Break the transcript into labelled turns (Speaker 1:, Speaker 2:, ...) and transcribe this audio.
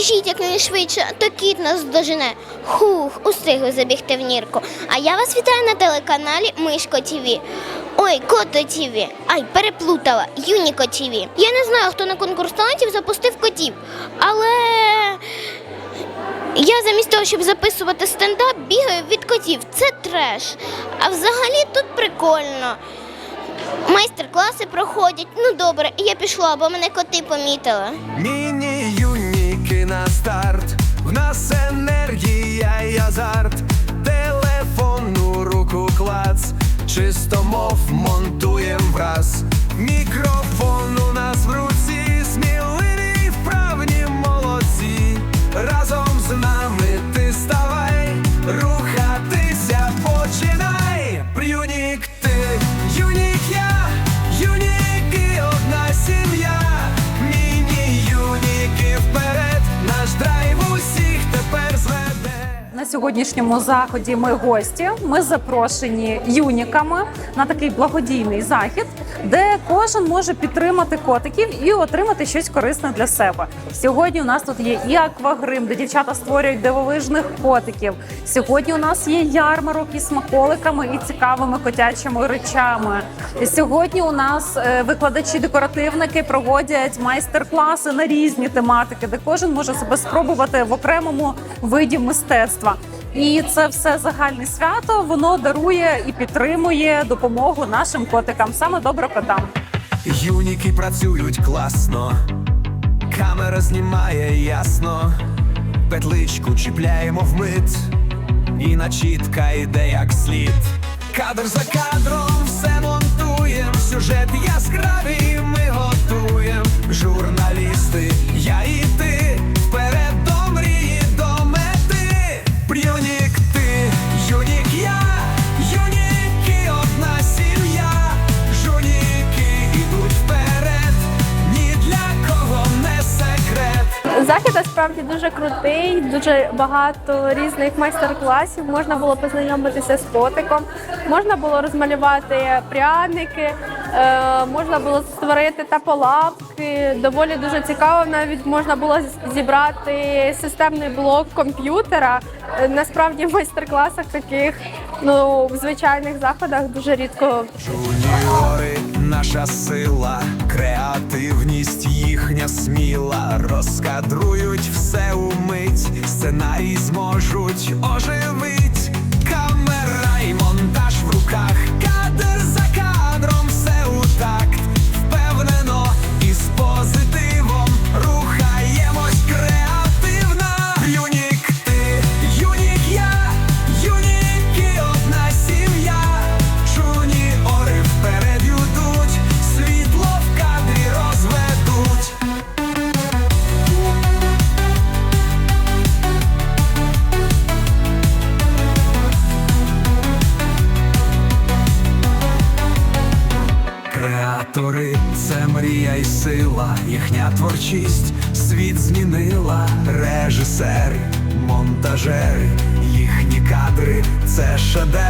Speaker 1: біжіть якнайшвидше, а то кіт нас здожене. Хух, устигли забігти в нірку. А я вас вітаю на телеканалі Мишко ТВ. Ой, Кото ТВ. Ай, переплутала. Юніко ТВ. Я не знаю, хто на конкурс талантів запустив котів, але я замість того, щоб записувати стендап, бігаю від котів. Це треш. А взагалі тут прикольно. Майстер-класи проходять. Ну добре, я пішла, бо мене коти помітили.
Speaker 2: Міні-юніки на старт. В нас енергія і азарт. Телефон у руку клац. Чисто мов монтуєм враз. Мікрофон
Speaker 3: сьогоднішньому заході ми гості. Ми запрошені юніками на такий благодійний захід, де кожен може підтримати котиків і отримати щось корисне для себе. Сьогодні у нас тут є і аквагрим, де дівчата створюють дивовижних котиків. Сьогодні у нас є ярмарок із смаколиками і цікавими котячими речами. Сьогодні у нас е, викладачі-декоративники проводять майстер-класи на різні тематики, де кожен може себе спробувати в окремому виді мистецтва. І це все загальне свято. Воно дарує і підтримує допомогу нашим котикам, саме доброкотам.
Speaker 2: Юніки працюють класно, камера знімає ясно, петличку чіпляємо вмить, і начітка йде як слід. Кадр за кадром все монтуєм, сюжет яскравий ми готуєм. Журналісти, я і ти,
Speaker 4: насправді дуже крутий, дуже багато різних майстер-класів. Можна було познайомитися з котиком, можна було розмалювати пряники, е, можна було створити таполапки. Доволі дуже цікаво. Навіть можна було зібрати системний блок комп'ютера. Е, Насправді в майстер-класах таких ну в звичайних заходах дуже рідко
Speaker 2: Жуніори, наша сила, креативність їхня сміла, розкадрують все умить, сценарій зможуть оживить. Креатори це мрія і сила, їхня творчість. Світ змінила. Режисери, монтажери, їхні кадри це фестивалі